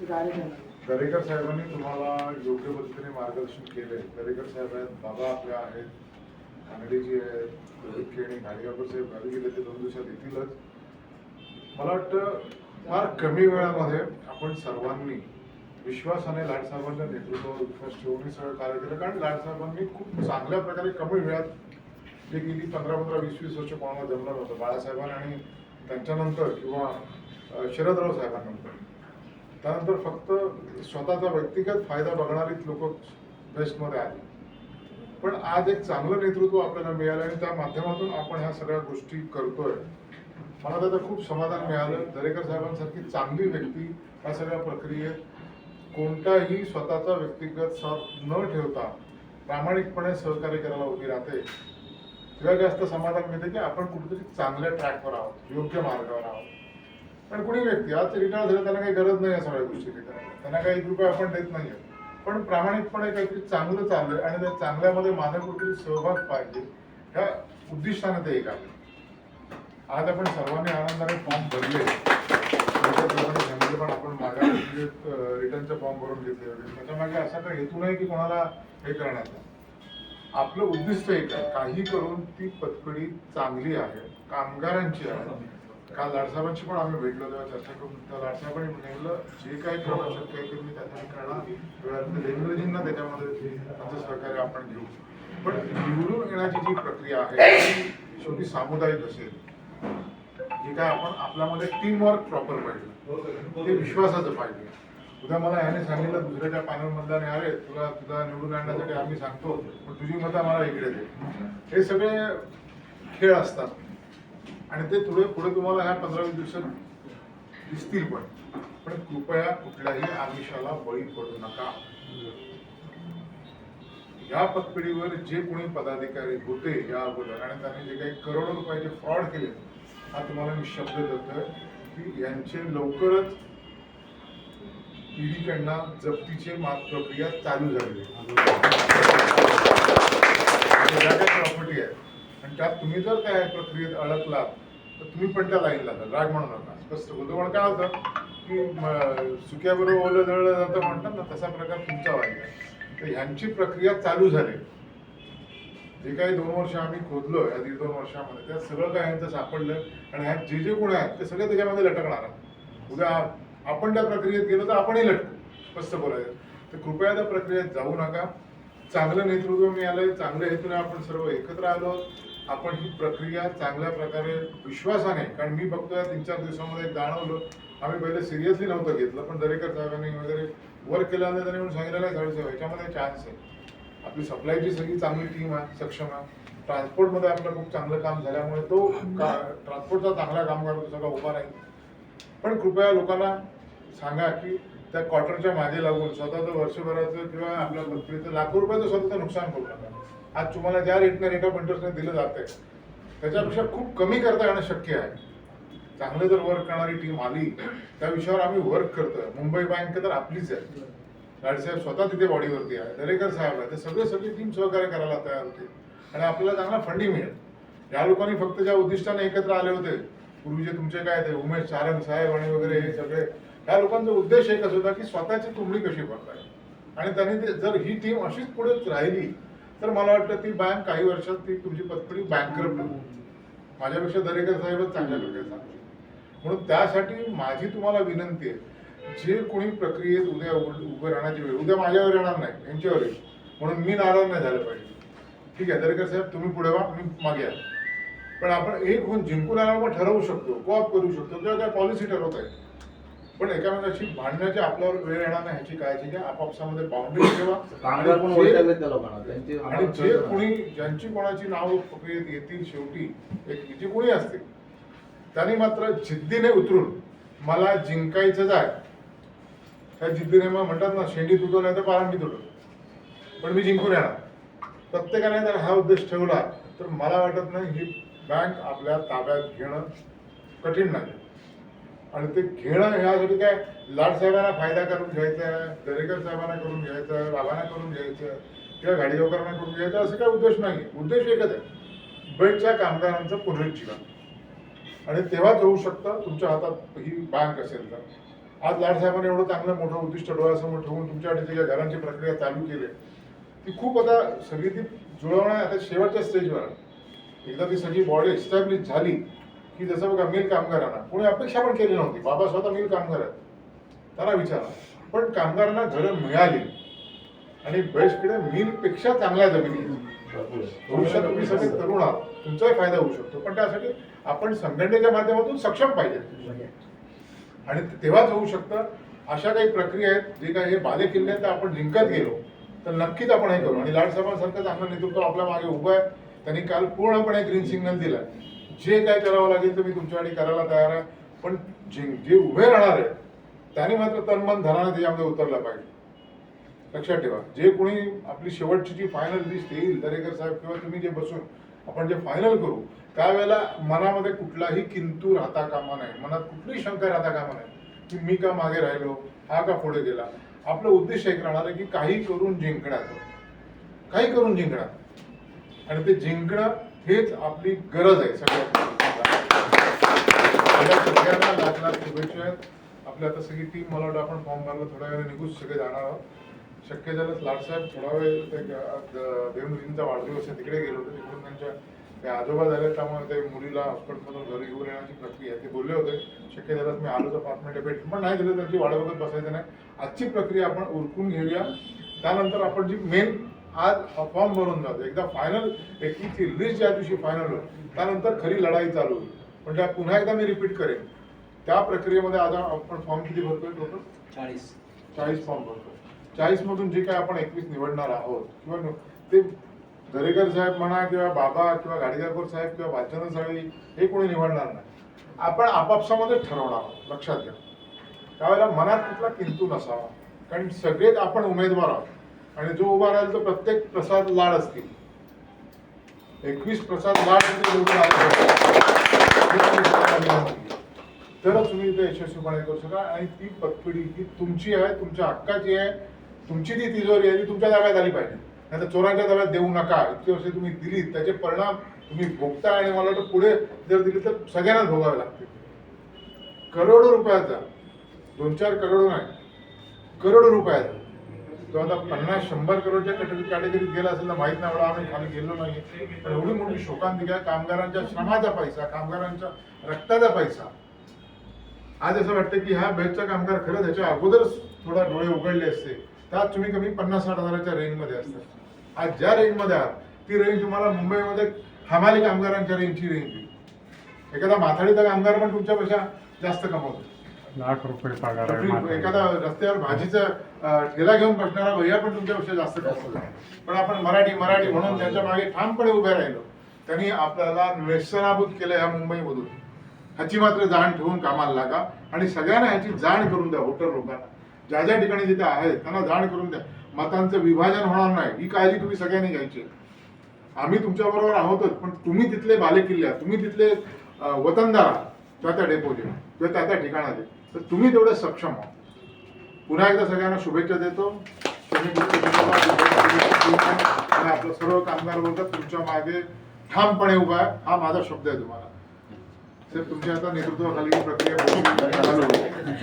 दरेकर साहेबांनी तुम्हाला योग्य पद्धतीने मार्गदर्शन केले दरेकर साहेब आहेत बाबा आपल्या आहेत कानडेजी आहेत रोहित खेणी घाडीगावकर साहेब गावी गेले ते दोन दिवसात येतीलच. मला वाटतं फार कमी वेळामध्ये आपण सर्वांनी विश्वासाने लाटसाहेबांच्या नेतृत्वावर विश्वास ठेवून हे सगळं कार्य केलं. कारण लाटसाहेबांनी खूप चांगल्या प्रकारे कमी वेळात जे गेली पंधरा पंधरा वीस वीस वर्ष कोणाला जमलं नव्हतं. बाळासाहेबांनी आणि त्यांच्यानंतर किंवा शरदराव साहेबांनंतर. त्यानंतर फक्त स्वतःचा व्यक्तिगत फायदा बघणारीच लोक बेस्टमध्ये आली पण आज एक चांगलं नेतृत्व आपल्याला मिळालं आणि त्या माध्यमातून आपण ह्या सगळ्या गोष्टी करतोय. मला त्याचं खूप समाधान मिळालं. दरेकर साहेबांसारखी चांगली व्यक्ती या सगळ्या प्रक्रियेत कोणताही स्वतःचा व्यक्तिगत साथ न ठेवता प्रामाणिकपणे सहकार्य करायला उभी राहते. तेव्हा जास्त समाधान मिळते की आपण कुठेतरी चांगल्या ट्रॅकवर आहोत योग्य मार्गावर आहोत. पण कुणी व्यक्ती आज रिटायर झाले त्यांना काही गरज नाही या सगळ्या गोष्टी त्यांना काही एक रुपये आपण देत नाहीये. पण प्रामाणिकपणे काहीतरी चांगलं चाललंय आणि त्या चांगल्यामध्ये माझा कुठेतरी सहभाग पाहिजे ह्या उद्दिष्टाने ते एक आले आज आपण सर्वांनी आनंदाने फॉर्म भरले. पण आपण मागा रिटर्नचा फॉर्म भरून घेतले. होते त्याच्यामागे असा काही हेतू नाही की कोणाला हे करण्याचा. आपलं उद्दिष्ट एक आहे. काही करून ती पतकडी चांगली आहे कामगारांची आहे. काल लाडसाहेबांशी पण आम्ही भेटलो तेव्हा चर्चा करून त्या लाडसाहेबांनी म्हटलं जे काही करणं शक्य आहे ते मी त्यासाठी करणार वेळात देवेंद्रजींना त्याच्यामध्ये त्यांचं सहकार्य आपण घेऊ. पण निवडून येण्याची जी प्रक्रिया आहे ती शेवटी सामुदायिक असेल. जे काय आपण आपल्यामध्ये टीम वर्क प्रॉपर पाहिजे. ते विश्वासाचं पाहिजे. उद्या मला याने सांगितलं दुसऱ्याच्या पॅनल मधल्याने अरे तुला तुला निवडून आणण्यासाठी आम्ही सांगतो पण तुझी मतं मला इकडे दे. हे सगळे खेळ असतात. आणि ते थोडे पुढे तुम्हाला ह्या पंधरा वीस दिवसात दिसतील पण. पण कृपया कुठल्याही आमिषाला बळी पडू नका. या पतपिढीवर जे कोणी पदाधिकारी होते या अगोदर आणि त्यांनी जे काही करोडो रुपयाचे फ्रॉड केले हा तुम्हाला मी शब्द देतोय की यांचे लवकरच ईडीकडनं जप्तीचे मात प्रक्रिया चालू झाली ज्या काही प्रॉपर्टी आहे आणि त्यात तुम्ही जर त्या प्रक्रियेत अडकलात तर तुम्ही पण त्या लाईनला जाल राग म्हणू नका. स्पष्ट बोलतो. पण काय होतं की सुक्याबरोबर ओलं जळलं जातं म्हणतात ना तसा प्रकार तुमचा वाईट तर ह्यांची प्रक्रिया चालू झाली. जे काही दोन वर्ष आम्ही खोदलो या दीड दोन वर्षामध्ये त्यात सगळं काय यांचं सापडलं आणि ह्यात जे जे कोण आहेत ते सगळे त्याच्यामध्ये लटकणार आहेत. उद्या आपण त्या प्रक्रियेत गेलो तर आपणही लटकू. स्पष्ट बोलायचं. तर कृपया त्या प्रक्रियेत जाऊ नका. चांगलं नेतृत्व मिळालं चांगल्या हेतूने आपण सर्व एकत्र आलो आपण ही प्रक्रिया चांगल्या प्रकारे विश्वासाने कारण मी बघतोय तीन चार दिवसामध्ये एक जाणवलं. आम्ही पहिले सिरियसली नव्हतं घेतलं पण दरेकर साहेबांनी वगैरे वर्क केल्यानंतर त्यांनी म्हणून सांगितलं नाही साहेब ह्याच्यामध्ये चान्स आहे. आपली सप्लायची सगळी चांगली टीम आहे सक्षम आहे. ट्रान्सपोर्टमध्ये आपलं खूप चांगलं काम झाल्यामुळे तो ट्रान्सपोर्टचा चांगला काम करतो सगळा उभा राहील. पण कृपया लोकांना सांगा की त्या क्वार्टरच्या मागे लागून स्वतःचं वर्षभराचं किंवा आपल्या पृथ्वीचं लाखो रुपयाचं स्वतःचं नुकसान करू नका आज तुम्हाला ज्या रेटने रेट ऑफ इंटरेस्टने दिलं जाते त्याच्यापेक्षा खूप कमी करता येणं शक्य आहे. चांगलं जर वर्क करणारी टीम आली त्या विषयावर आम्ही वर्क करतोय. मुंबई बँक तर आपलीच आहे. लाडसाहेब स्वतः तिथे बॉडीवरती आहे. दरेकर साहेब आहे. ते सगळे सगळी टीम सहकार्य करायला तयार होते. आणि आपल्याला चांगला फंडिंग मिळेल. या लोकांनी फक्त ज्या उद्दिष्टाने एकत्र आले होते पूर्वीचे तुमचे काय ते उमेश चारंग साहेब आणि वगैरे हे सगळे या लोकांचा उद्देश एकच होता की स्वतःची तुंबडी कशी भरताय आणि त्यांनी ते जर ही टीम अशीच पुढे राहिली तर मला वाटतं ती बँक काही वर्षात ती तुमची पत्नी बँकरप्ट माझ्यापेक्षा दरेकर साहेबच चांगल्या प्रकारे सांगतील म्हणून त्यासाठी माझी तुम्हाला विनंती आहे जे कोणी प्रक्रियेत उद्या उभ- उभं राहण्याची वेळ उद्या माझ्यावर येणार नाही यांच्यावर येईल. म्हणून मी नाराज नाही झालं पाहिजे. ठीक आहे दरेकर साहेब तुम्ही पुढे व्हा मी मागे या पण आपण एक होऊन जिंकून आल्यावर आपण ठरवू शकतो कॉप करू शकतो किंवा काय पॉलिसी ठरवता येईल. पण एकामेकाशी भांडण्याची आपल्यावर वेळ येणार नाही ह्याची काळजी घ्या. आपापसामध्ये बाउंड्री ठेवा. आणि जे- कोणी ज्यांची कोणाची नावं प्रक्रियेत येतील शेवटी एक जे कोणी असतील त्यांनी मात्र जिद्दीने उतरून मला जिंकायचंच आहे त्या जिद्दीने मग म्हणतात ना शेंडी तुटो नाही तर पारांडी तुटो. पण मी जिंकून येणार. प्रत्येकाने जर हा उद्देश ठेवला तर मला वाटत नाही ही बँक आपल्या ताब्यात घेणं कठीण नाही. आणि ते घेणं ह्यासाठी काय लाडसाहेबांना फायदा करून घ्यायचा आहे दरेकर साहेबांना करून घ्यायचं आहे बाबांना करून घ्यायचं किंवा गाडी लोकांना करून घ्यायचं असं काही उद्देश नाही. उद्देश एकच आहे. बेडच्या कामगारांचं पुनरुज्जीवन. आणि तेव्हाच होऊ शकतं तुमच्या हातात ही बँक असेल तर. आज लाडसाहेबांनी एवढं चांगलं मोठं उद्दिष्ट डोळ्यासमोर ठेवून तुमच्यासाठी ज्या काही घरांची प्रक्रिया चालू केली आहे, ती खूप आता सगळी ती जुळवण्या आता शेवटच्या स्टेजवर आहे. एकदा ती सगळी बॉडी एस्टॅब्लिश झाली की जसं बघा मिल कामगारांना. कोणी अपेक्षा पण केली नव्हती. बाबा स्वतः मिल कामगार आहेत. त्यांना विचारा. पण कामगारांना घरं मिळाली आणि बेस्टकडे मिलपेक्षा चांगल्या जमिनी भविष्यात तुम्ही सगळे तरुण आहात. तुमचाही फायदा होऊ शकतो. पण त्यासाठी आपण संघटनेच्या माध्यमातून सक्षम पाहिजे. आणि तेव्हाच होऊ शकतं. अशा काही प्रक्रिया आहेत जे काही हे बाले किल्ले आहेत ते आपण जिंकत गेलो तर नक्कीच आपण हे करू. आणि लाडसाहेबांसारखं चांगलं नेतृत्व आपल्या मागे उभं आहे. त्यांनी काल पूर्णपणे ग्रीन सिग्नल दिला जे काय करावं लागेल तर मी तुमच्याकडे करायला तयार आहे. पण जे जे उभे राहणार आहेत त्याने मात्र तनमन धनाने त्याच्यामध्ये उतरलं पाहिजे. लक्षात ठेवा. जे कोणी आपली शेवटची जी फायनल लिस्ट येईल दरेकर साहेब किंवा तुम्ही जे बसून आपण जे फायनल करू त्यावेळेला मनामध्ये कुठलाही किंतू राहता कामा नाही मनात कुठलीही शंका राहता कामा नाही की मी का मागे राहिलो हा का पुढे गेला? आपलं उद्देश एक राहणार आहे की काही करून जिंकण्याचं. काही करून जिंकणार. आणि ते जिंकणं हेच आपली गरज आहे सगळ्यात सगळ्यांना लाख लाख शुभेच्छा आहेत. आपली आता सगळी टीम मला वाटतं आपण फॉर्म भरला थोड्या वेळ निघूच सगळे जाणार आहोत. शक्य झाल्यास लाडसाहेब थोडा वेळ ते वाढदिवस आहे तिकडे गेलो होतो तिकडून त्यांच्या ते आजोबा झाले त्यामुळे ते मुलीला हॉस्पिटलमधून घरी घेऊन येण्याची प्रक्रिया आहे. ते बोलले होते शक्य झालं मी आलो तर पाच मिनिटं भेट पण नाही दिलं त्यांची वाढ बघत बसायचं नाही. आजची प्रक्रिया आपण उरकून घेऊया. त्यानंतर आपण जी मेन आज फॉर्म भरून जातो. एकदा फायनल एकवीसची लिस्ट ज्या दिवशी फायनल होईल त्यानंतर खरी लढाई चालू होईल. म्हणजे आता पुन्हा एकदा मी रिपीट करेन. त्या प्रक्रियेमध्ये आज आपण फॉर्म किती भरतोय टोटल चाळीस. चाळीस फॉर्म भरतो चाळीस मधून जे काय आपण एकवीस निवडणार आहोत किंवा ते दरेकर साहेब म्हणा किंवा बाबा किंवा गाडीगारकर साहेब किंवा भाचंद्र साळी हे कोणी निवडणार नाही. आपण आपापसामध्ये ठरवणार आहोत. लक्षात घ्या. त्यावेळेला मनात कुठला किंतू नसावा. कारण सगळेच आपण उमेदवार आहोत. आणि जो उभा राहील तो प्रत्येक प्रसाद लाड असतील. एकवीस प्रसाद लाड तरच तुम्ही ते यशस्वीपणे करू शकाल. आणि ती पतपिढी ही तुमची आहे तुमच्या हक्काची आहे. तुमची ती तिजोरी आहे ती तुमच्या ताब्यात आली पाहिजे. नाही तर चोरांच्या ताब्यात देऊ नका. इतकी वर्ष तुम्ही दिलीत. त्याचे परिणाम तुम्ही भोगता आणि मला वाटतं पुढे जर दिली तर सगळ्यांनाच भोगावे लागतील. करोडो रुपयाचा दोन चार करोड नाही करोडो रुपयाचा तो आता पन्नास शंभर करोडच्या कॅटेगरीत गेला असेल तर माहीत नाही एवढा आम्ही खाली गेलो नाही पण एवढी मोठी शोकांतिका कामगारांच्या श्रमाचा पैसा कामगारांच्या रक्ताचा पैसा. आज असं वाटतं की ह्या बेचचा कामगार खरंच त्याच्या अगोदरच थोडा डोळे उघडले असते. त्यात तुम्ही कमी पन्नास साठ हजाराच्या रेंजमध्ये असतात आज ज्या रेंजमध्ये आहात ती रेंज तुम्हाला मुंबईमध्ये हमाली कामगारांच्या रेंजची रेंज एखादा माथाडीचा कामगार पण तुमच्यापेक्षा जास्त कमवतो. लाख रुपये पगार आहे तरी मात्र. एखादा रस्त्यावर भाजीचा ठेला घेऊन बसणारा भैया पण तुमच्यापेक्षा जास्त कमवतो. पण आपण मराठी मराठी म्हणून त्यांच्या मागे ठामपणे उभे राहिलो. त्यांनी आपल्याला व्यसनाभूत केलं या मुंबईमधून. ह्याची मात्र जाण ठेवून कामाला लागा आणि सगळ्यांना ह्याची जाण करून द्या वोटर लोकांना. ज्या ज्या ठिकाणी जिथे आहेत त्यांना जाण करून द्या. मतांचं विभाजन होणार नाही. ही काळजी तुम्ही सगळ्यांनी घ्यायची आहे. आम्ही तुमच्याबरोबर आहोतच पण तुम्ही तिथले बालेकिल्ले आहात. तुम्ही तिथले अं, वतनदार आहात. त्या त्या डेपोचे. किंवा त्या त्या ठिकाणाचे. तर तुम्ही तेवढे सक्षम आहात. पुन्हा एकदा सगळ्यांना शुभेच्छा देतो. तुम्ही आणि आपलं सर्व कामगार वर्ग तुमच्या मागे ठामपणे उभा आहे. हा माझा शब्द आहे तुम्हाला. साहेब तुमच्या आता नेतृत्वाखाली प्रक्रिया